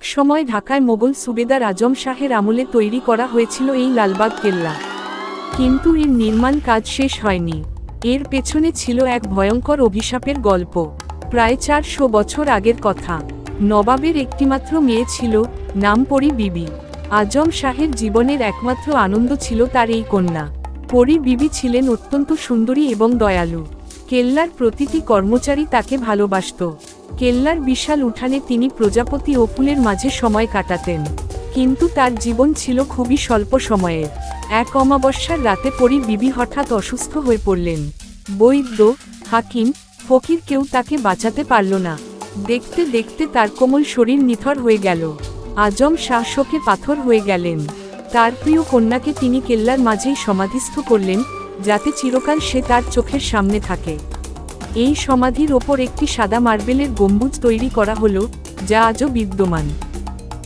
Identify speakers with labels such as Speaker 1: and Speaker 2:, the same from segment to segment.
Speaker 1: একসময় ঢাকায় মোগল সুবেদার আজম শাহের আমলে তৈরি করা হয়েছিল এই লালবাগ কেল্লা। কিন্তু এর নির্মাণ কাজ শেষ হয়নি। এর পেছনে ছিল এক ভয়ঙ্কর অভিশাপের গল্প। প্রায় চারশো বছর আগের কথা। নবাবের একটিমাত্র মেয়ে ছিল, নাম পরি বিবি। আজম শাহের জীবনের একমাত্র আনন্দ ছিল তার এই কন্যা। পরি বিবি ছিলেন অত্যন্ত সুন্দরী এবং দয়ালু। কেল্লার প্রতিটি কর্মচারী তাকে ভালোবাসত। কেল্লার বিশাল উঠানে তিনি প্রজাপতি ও ফুলের মাঝে সময় কাটাতেন। কিন্তু তার জীবন ছিল খুবই স্বল্প সময়ের। এক অমাবস্যার রাতে পরি বিবি হঠাৎ অসুস্থ হয়ে পড়লেন। বৈদ্য, হাকিম, ফকির কেউ তাকে বাঁচাতে পারল না। দেখতে দেখতে তার কোমল শরীর নিথর হয়ে গেল। আজম শাহ শোকে পাথর হয়ে গেলেন। তার প্রিয় কন্যাকে তিনি কেল্লার মাঝেই সমাধিস্থ করলেন, যাতে চিরকাল সে তার চোখের সামনে থাকে। এই সমাধির ওপর একটি সাদা মার্বেলের গম্বুজ তৈরি করা হলো, যা আজও বিদ্যমান।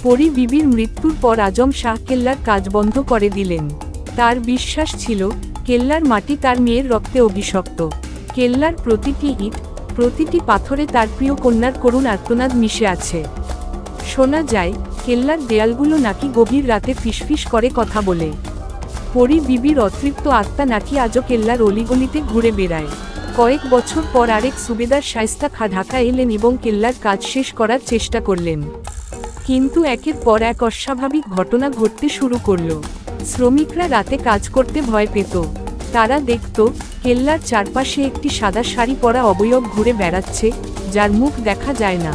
Speaker 1: পরি বিবির মৃত্যুর পর আজম শাহ কেল্লার কাজ বন্ধ করে দিলেন। তার বিশ্বাস ছিল, কেল্লার মাটি তার মেয়ের রক্তে অভিশপ্ত। কেল্লার প্রতিটি ইট, প্রতিটি পাথরে তার প্রিয় কন্যার করুণ আর্তনাদ মিশে আছে। শোনা যায়, কেল্লার দেয়ালগুলো নাকি গভীর রাতে ফিসফিস করে কথা বলে। পরি বিবির অতৃপ্ত আত্মা নাকি আজও কেল্লার অলিগলিতে ঘুরে বেড়ায়। কয়েক বছর পর আরেক সুবেদার শায়স্তা খা ঢাকা এলেন এবং কেল্লার কাজ শেষ করার চেষ্টা করলেন। কিন্তু একের পর এক অস্বাভাবিক ঘটনা ঘটতে শুরু করল। শ্রমিকরা রাতে কাজ করতে ভয় পেত। তারা দেখত, কেল্লার চারপাশে একটি সাদা শাড়ি পরা অবয়ব ঘুরে বেড়াচ্ছে, যার মুখ দেখা যায় না।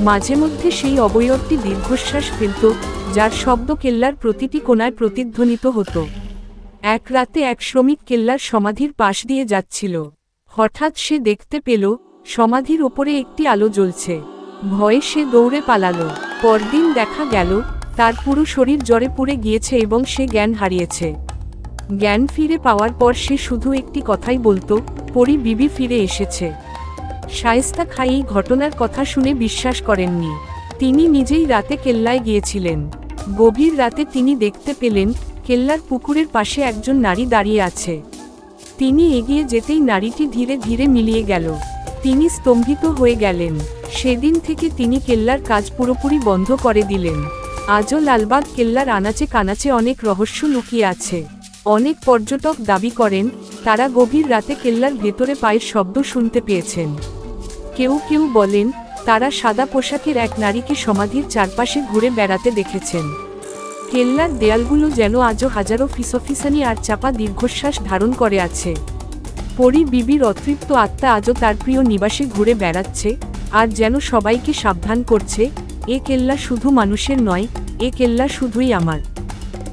Speaker 1: মাঝে মধ্যে সেই অবয়বটি দীর্ঘশ্বাস ফেলত, যার শব্দ কেল্লার প্রতিটি কোণায় প্রতিধ্বনিত হতো। এক রাতে এক শ্রমিক কেল্লার সমাধির পাশ দিয়ে যাচ্ছিল। হঠাৎ সে দেখতে পেল, সমাধির ওপরে একটি আলো জ্বলছে। ভয়ে সে দৌড়ে পালালো। পরদিন দেখা গেল, তার পুরো শরীর জ্বরে পুড়ে গিয়েছে এবং সে জ্ঞান হারিয়েছে। জ্ঞান ফিরে পাওয়ার পর সে শুধু একটি কথাই বলতো, পরি বিবি ফিরে এসেছে। শায়েস্তা খাই এই ঘটনার কথা শুনে বিশ্বাস করেননি। তিনি নিজেই রাতে কেল্লায় গিয়েছিলেন। গভীর রাতে তিনি দেখতে পেলেন, কেল্লার পুকুরের পাশে একজন নারী দাঁড়িয়ে আছে। তিনি এগিয়ে যেতেই নারীটি ধীরে ধীরে মিলিয়ে গেল। তিনি স্তম্ভিত হয়ে গেলেন। সেদিন থেকে তিনি কেল্লার কাজ পুরোপুরি বন্ধ করে দিলেন। আজও লালবাগ কেল্লার আনাচে কানাচে অনেক রহস্য লুকিয়ে আছে। অনেক পর্যটক দাবি করেন, তারা গভীর রাতে কেল্লার ভেতরে পায়ের শব্দ শুনতে পেয়েছেন। কেউ কেউ বলেন, তারা সাদা পোশাকের এক নারীকে সমাধির চারপাশে ঘুরে বেড়াতে দেখেছেন। কেল্লার দেয়ালগুলো যেন আজও হাজারো ফিসফিসানি আর চাপা দীর্ঘশ্বাস ধারণ করে আছে। পরি বিবির অতৃপ্ত আত্মা আজও তার প্রিয় নিবাসে ঘুরে বেড়াচ্ছে, আর যেন সবাইকে সাবধান করছে, এ কেল্লা শুধু মানুষের নয়, এ কেল্লা শুধুই আমার।